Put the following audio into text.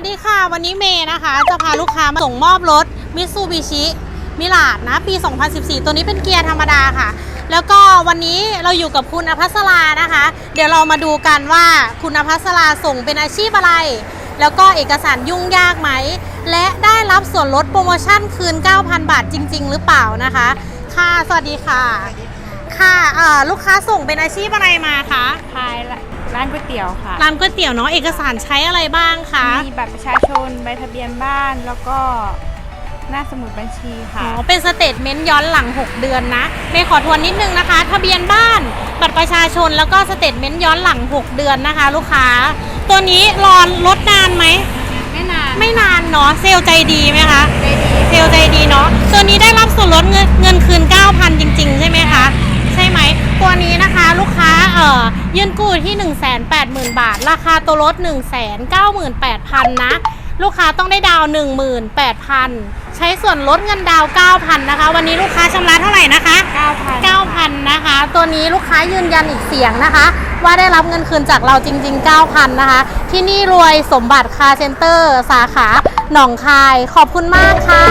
วัสดีค่ะ วันนี้เมย์นะคะ จะพาลูกค้ามาส่งมอบรถมิ t ซูบิชิมิลาดนะ ปี 2014 ตัวนี้เป็นเกียร์ธรรมดาค่ะ แล้วก็วันนี้เราอยู่กับคุณอภัสรานะคะ เดี๋ยวเรามาดูกันว่าคุณอภัสราส่งเป็นอาชีพอะไร แล้วก็เอกสารยุ่งยากไหม และได้รับส่วนลดโปรโมชั่นคืน 9,000 บาทจริง ๆ หรือเปล่านะคะ ค่ะ สวัสดีค่ะ ค่ะเออลูกค้าส่งเป็นอาชีพอะไรมาคะขาย ร้านก๋วยเตี๋ยวค่ะ ร้านก๋วยเตี๋ยวเนาะเอกสารใช้อะไรบ้างคะ มีบัตรประชาชน ใบทะเบียนบ้าน แล้วก็หน้าสมุดบัญชีอ๋ค่ะอเป็นสเตทเมนต์ย้อนหลัง 6 เดือนนะเมย์ขอทวนนิดนึงนะคะ ทะเบียนบ้าน บัตรประชาชน แล้วก็สเตทเมนต์ย้อนหลัง 6 เดือนนะคะ ลูกค้า ตัวนี้รอลดนานไหม ไม่นาน ไม่นานเนาะ เซลลใจดีไหมคะ ใจดี เซลลใจดีเนาะ ตัวนี้ได้รับส่วนลดเงินเงินคืน 9,000 จริง ๆ ใช่ไหมคะ ใช่ไหม ตัวนี้นะคะลูกค้าเอ่อยื่นกู้ที่ 180,000 บาท ราคาตัวรถ 198,000 นะ ลูกค้าต้องได้ดาวน์18,000 ใช้ส่วนลดเงินดาวน์9,000 นะคะ วันนี้ลูกค้าชำระเท่าไหร่นะคะ 9,000 9,000 นะคะ ตัวนี้ลูกค้ายืนยันอีกเสียงนะคะ ว่าได้รับเงินคืนจากเราจริง ๆ 9,000 นะคะ ที่นี่รวยสมบัติคาร์เซ็นเตอร์ สาขาหนองคาย ขอบคุณมากค่ะ